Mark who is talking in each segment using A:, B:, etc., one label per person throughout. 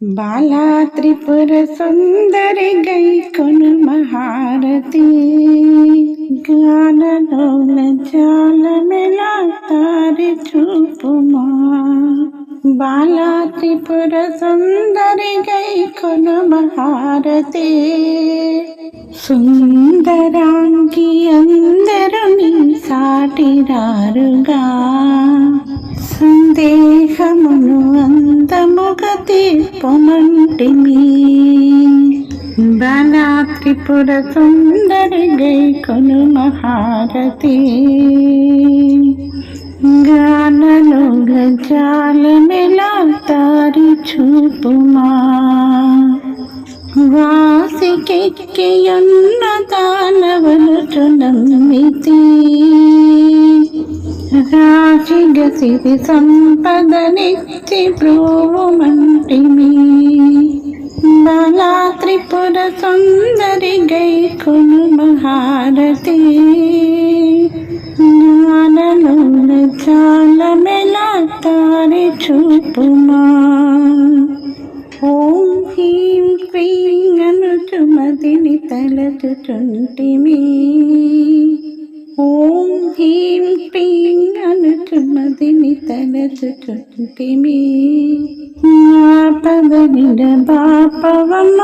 A: बाला ಬಾಲಾ ತ್ರಿಪುರ ಸುಂದರಿ ಗೈಕೊನು ಮಹಾರತಿ ಗಾನ ಡೋಲ ಜಾಲ ಮೇಲಾ ತಾರಿ ಚೂಪುಮಾ ಬಾಲಾ ತ್ರಿಪುರ ಸುಂದರಿ ಗೈಕೊನು ಮಹಾರತಿ ಸುಂದರಾಂಗಿ ಅಂದರು ನೀ ಸಾಟಿರಾರುಗಾ ಸಂದೇಹಮುನು ಅಂತಮುಗ తీర్పమంటిమి బలా త్రిపుర సుందరి గై కొను మహారతి గానలు గజాల మెలా తారి చూపుమా. వాసికెక్కియున్న దానవలు నమ్మితి రాశిగసిరి సంపదనిచ్చి బ్రోమంటిమి బలా త్రిపుర సుందరి గై కొను మహారతి జ్ఞానలోల చాలమెలా తారి చూపుమా. ఓం హ్రీం క్రీం అనుచుమతిని తలచుచుంటిమి. ఓం హ్రీం ತುಟಿಮಿ ಜ್ಞಾಪಗನಿಡ ಬಾಪವಮ್ಮ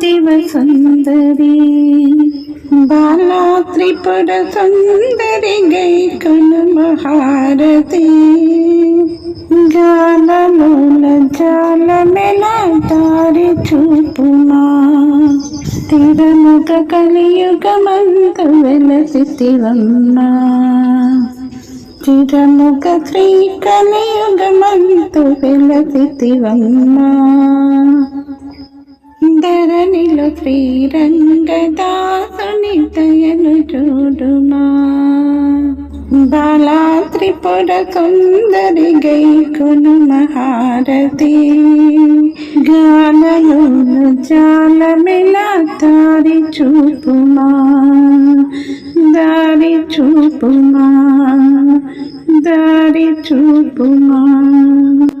A: ತಿವ ಸುಂದರಿ ಬಾಲ ತ್ರಿಪುರ ಸುಂದರಿ ಗೈ ಕನ ಮಹಾರತಿ ಜಾಲ ಲೋಲ ಜಾಲ ಮೇಲ ತಾರಿ ಚೂಪುಮಾ ಸ್ಥಿರ ಮುಖ ಕಲಿಯುಗ ಮಂತು ವೆಲಸಿತಿವಮ್ಮ శ్రీ కలియుగమంతు వెలసివమ్మా ధరణిలో శ్రీరంగదాసుని దయను చూడుమా. బాలా త్రిపుర సుందరి గైకును మహారతి గానలోన జాలమిలా దారి చూపుమా. దారి చూపుమా. to belong.